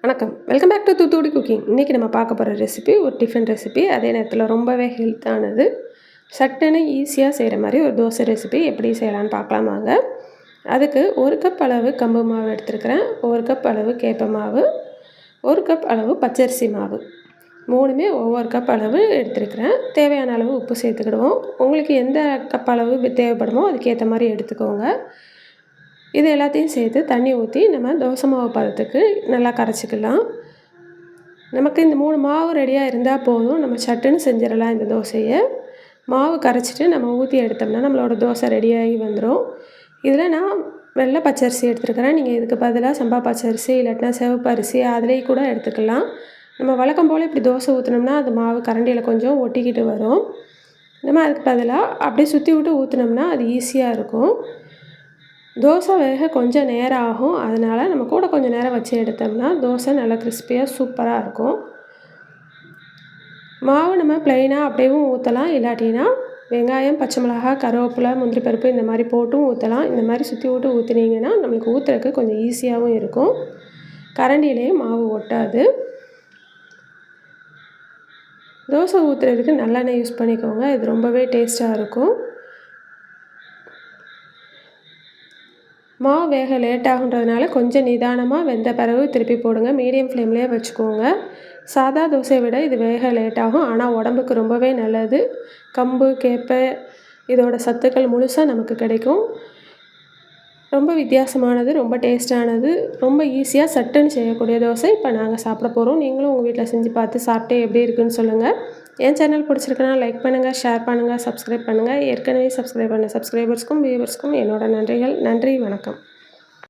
வணக்கம். Welcome back to Thoothukudi cooking இன்றைக்கி நம்ம பார்க்க போகிற ரெசிபி ஒரு டிஃபன் ரெசிபி அதே நேரத்தில் ரொம்பவே ஹெல்த்தானது சட்டுன்னு ஈஸியாக செய்கிற மாதிரி ஒரு தோசை ரெசிபி எப்படி செய்யலான்னு பார்க்கலாம் வாங்க. அதுக்கு ஒரு கப் அளவு கம்பு மாவு எடுத்துருக்கிறேன். ஒரு கப் அளவு கேப்ப மாவு. ஒரு கப் அளவு பச்சரிசி மாவு. மூணுமே ஒவ்வொரு கப் அளவு எடுத்துருக்கிறேன். தேவையான அளவு உப்பு சேர்த்துக்கிடுவோம். உங்களுக்கு எந்த கப் அளவு தேவைப்படுமோ அதுக்கேற்ற மாதிரி எடுத்துக்கோங்க. இது எல்லாத்தையும் சேர்த்து தண்ணி ஊற்றி நம்ம தோசை மாவு பதத்துக்கு நல்லா கரைச்சிக்கலாம். நமக்கு இந்த மூணு மாவு ரெடியாக இருந்தால் போதும். நம்ம சட்டுன்னு செஞ்சிடலாம் இந்த தோசையை. மாவு கரைச்சிட்டு நம்ம ஊற்றி எடுத்தோம்னா நம்மளோட தோசை ரெடியாகி வந்துடும் இதில் நான் வெள்ளை பச்சரிசி எடுத்துருக்கிறேன். நீங்கள் இதுக்கு பதிலாக சம்பா பச்சரிசி இல்லாட்டினா சிவப்பு அரிசி அதிலேயே கூட எடுத்துக்கலாம். நம்ம வழக்கம் போல் இப்படி தோசை ஊற்றினோம்னா அது மாவு கரண்டியில் கொஞ்சம் ஒட்டிக்கிட்டு வரும். நம்ம அதுக்கு பதிலாக அப்படியே சுற்றி விட்டு ஊற்றினோம்னா அது ஈஸியாக இருக்கும். தோசை வேக கொஞ்சம் நேரம் ஆகும். அதனால் நம்ம கூட கொஞ்சம் நேரம் வச்சு எடுத்தோம்னா தோசை நல்லா கிறிஸ்பியாக சூப்பராக இருக்கும். மாவு நம்ம ப்ளைனாக அப்படியேவும் ஊற்றலாம் இல்லாட்டினா வெங்காயம் பச்சை மிளகா கருவேப்பிலை முந்திரி பருப்பு இந்த மாதிரி போட்டும் ஊற்றலாம் இந்த மாதிரி சுற்றி விட்டு ஊற்றுனீங்கன்னா நம்மளுக்கு ஊற்றுறதுக்கு கொஞ்சம் ஈஸியாகவும் இருக்கும். கரண்டிலேயே மாவு ஒட்டாது. தோசை ஊற்றுறதுக்கு நல்லெண்ணெய் யூஸ் பண்ணிக்கோங்க. இது ரொம்பவே டேஸ்ட்டாக இருக்கும். மாவு வேக லேட் ஆகுன்றதுனால கொஞ்சம் நிதானமாக வெந்த பிறகு திருப்பி போடுங்க. மீடியம் ஃப்ளேம்லேயே வச்சுக்கோங்க. சாதா தோசையை விட இது வேக லேட் ஆகும். ஆனால் உடம்புக்கு ரொம்பவே நல்லது. கம்பு கேப்பை இதோட சத்துக்கள் முழுசாக நமக்கு கிடைக்கும். ரொம்ப வித்தியாசமானது ரொம்ப டேஸ்ட்டானது ரொம்ப ஈஸியாக சட்டுன்னு செய்யக்கூடிய தோசை இப்போ நாங்கள் சாப்பிட போகிறோம் நீங்களும் உங்கள் வீட்டில் செஞ்சு பார்த்து சாப்பிட்டே எப்படி இருக்குன்னு சொல்லுங்கள் என் சேனல் பிடிச்சிருக்குன்னா லைக் பண்ணுங்கள் ஷேர் பண்ணுங்கள் சப்ஸ்கிரைப் பண்ணுங்கள் ஏற்கனவே சப்ஸ்கிரைப் பண்ண சப்ஸ்கிரைபர்ஸ்க்கும் வியூவர்ஸ்க்கும் என்னோட நன்றிகள். நன்றி வணக்கம்.